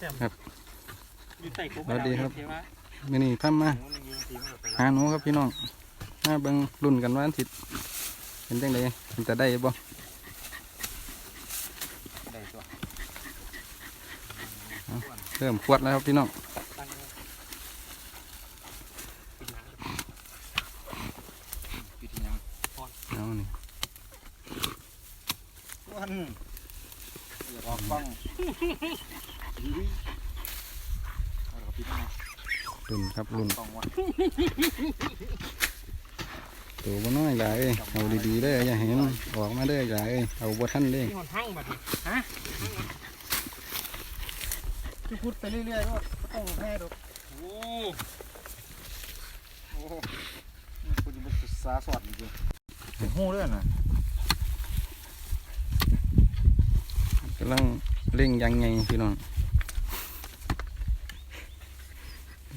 ครับอยู่ใต้กุ๊กสวัสดีครับเทวะมื่อนี้ทำมาโอ้ยยิงทีมันออกไปหาหนูครับพี่น้องมาเบิ่งรุ่นกันว่าอันทิศเป็นจังไดมันจะได้บ่ได้ตัวเริ่มขวดแล้วครับพี่น้องตั้งปิดน้ำปิดน้เอานี่ำวันอย่าออกกล้องเอาเราปิดน้รุ่นครับรุ่นำกล้องวะตัวบ่น้อยหลายเอ้ยเอาดีๆเด้ออย่าให้มันออกมาเด้อหลายเอ้ยเอาบ่ทันเด้ที่หอนห้างบัดนี้ฮะจะพูดไปเรื่อยๆว่าต้องแพ้ดอกโอ้โหคุณจะมาศึกษาสอนจริงๆหู้ด้วยนะำลังเร่งยังไงพี่น้อง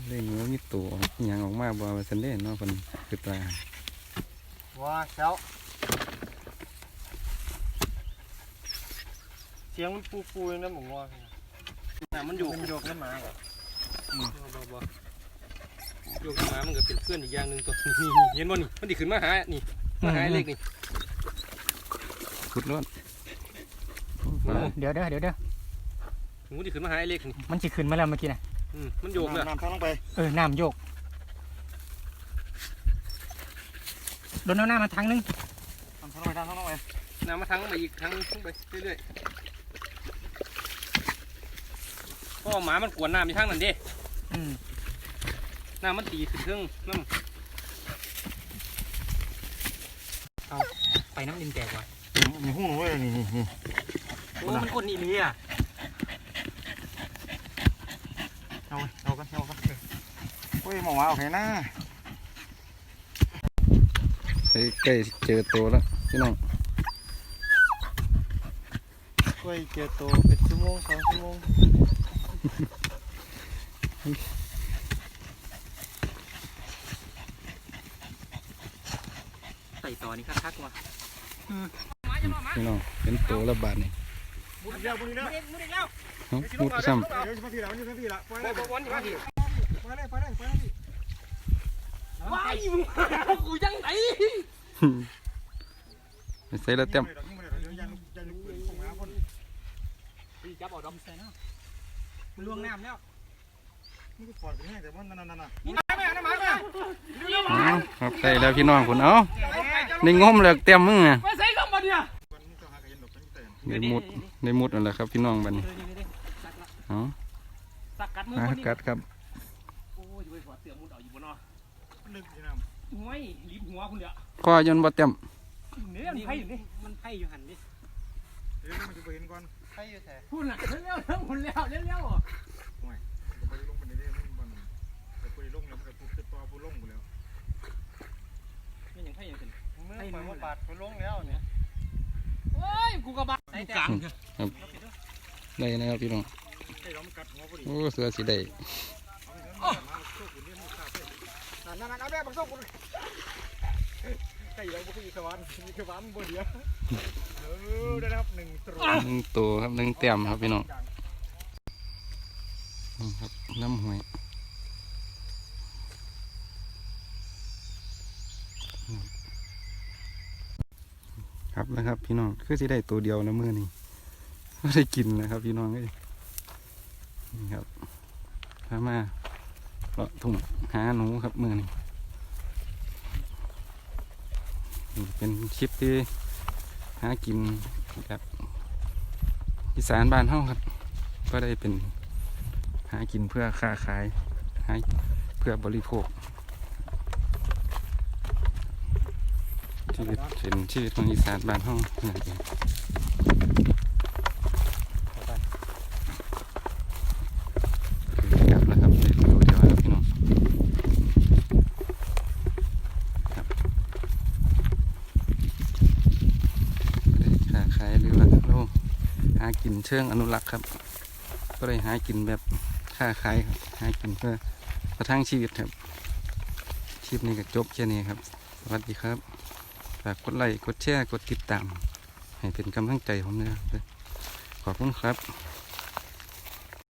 เร่งว่ามีตัวอหย่างออกมาบ่ว่าซั่นเด้เนาะเพิ่นคือตาว้าเช้าเสียงมันปูปูๆนะผมว่าน่ะมันโยกมันโยกน้ำหมาเหรออืมบ่บ่โยกน้ำหมามันก็เป็นเพื่อนอีกอย่างหนึ่งตัวนี่นี่เห็นบ่นี่มันดิขึ้นมาหานี่มาหาไอ้เล็กนี่ขุดรถ เดี๋ยวเด้อเดี๋ยวเด้อหนูดิขึ้นมาหาไอ้เล็กนี่มันจะขึ้นมาแล้วเมื่อกี้นะอืมมันโยกเลยน้ำทั้งลงไปเออน้ำโยกโดนเอาหน้ามาทั้งนึงน้ำทั้งลงไปน้ำทั้งลงไปน้ำมาทั้งมาอีกทั้งทั้งไปเรื่อยๆเพราะว่าหมามันกวนน้ำอยู่ทางนั้นเด้อืมน้ำมันตีขึ้นเครื่องน้ไปน้ำดินแตกว่ะมีหูหนูเลยนี่นี่นี่ำ โอ้มันคนนี่นี่อะเอาไว้เอากันเอากันเฮ้ยหมอว่าโอเคนะใกล้ๆเจอตัวแล้วพี่น้องกล้วยเจอโตเป็นชั่วโมงสองชั่วโมงใส่ต่อนี่คักๆว่ะพี่น้องเป็นตัวละบาทนี่ บุญเดียวบุญเดียวมุดอีกแล้วเอ้ามุดซ้ำเดี๋ยวจะมาทีละมันจะมาทีละไปบเลอยกวนอยู่ว่าดิไปเลยไปเลยไปเลยว้ายมึงกูยังไงไปใส่แล้วเต็มเดี๋ยวยันยันลูกปืนส่งมาคนพี่จับเอาดอกใส่เนาะมันล่วงน้ำแล้วนี่ก็ปอดไปแห้งแต่ว่านั่นนั่นน่ะนี่น้ำแม่น้ำหมาแม่เอาครับใส่แล้วพี่น้องคุณเอาในงมเลยเต็มมึงอะไปใส่ลงมาเนี่ยวันนี้ก็หากระเย็นดอกกันแต่ในมุด ในมุดนั่นแหละครับพี่น้องบัดนเอาสักกัดมือหาคนนี้กัดครับโอ้ยไปหัวเสือมุดเอาอยู่บนนอนึกที่น้ำห้วยรีบหัวคุณเดี๋ยวคอยนบ่เต็มเนี่ยมันไผ่อยู่นี่มันไผ่อยู่หันดิเดี๋ยวมันจะไปเห็นก่อนไผ่อยู่แท้พูดน่ะเร็วๆเร็วๆเร็วๆเร็วๆเร็วก็ไปลงไปในนี้มันมันแต่คุยลงแล้วมันก็คือตัวผู้ลงไปแล้วๆมันยังไผ่อยู่สิมือไผ่มาปาดไปลงแล้วเนี่ยโอ้ย กูกระบะไอ้กลางได้นะครับพี่น้องไอ้เรามันกัดหัวพอดีโอ้เสือสีได้เอาเงินมาสู้คุณเนี่ยมันฆ่าเพื่อนนั่นนั่นเอาแบบมันสู้คุณใครเราบุกอีกสวรรค์มีสวรรค์บ่เดียวเออได้ครับหนึ่งตัวหนึ่งตัวครับหนึ่งเต็มครับพี่น้องนี่ครับน้ำหวย ครับนะครับ พี่น้องคือสิได้ตัวเดียวนะมือนี่ไม่ได้กินนะครับ พี่น้องเอ้ยนี่ครับพามาเลาะทุ่งหาหนูครับมือนี่นี่เป็นคลิปที่หากินแบบอีสานบ้านเฮาครับ ก็ได้เป็นหากินเพื่อค้าขายหาเพื่อบริโภค ชีวิตเป็นชีวิตของอีสานบ้านเฮานั่นเองกลับแล้วครับเดี๋ยวเดี๋ยวครับพี่น้องครับค้าขายหรือว่าเราหากินเชิงอนุรักษ์ครับ ก็เลยหากินแบบค้าขายครับหากินเพื่อประทังชีวิตครับคลิปนี้ก็จบแค่นี้ครับ สวัสดีครับ ฝากกดไลค์กดแชร์กดติดตาม ให้เป็นกำลังใจผมนะครับขอบคุณครับ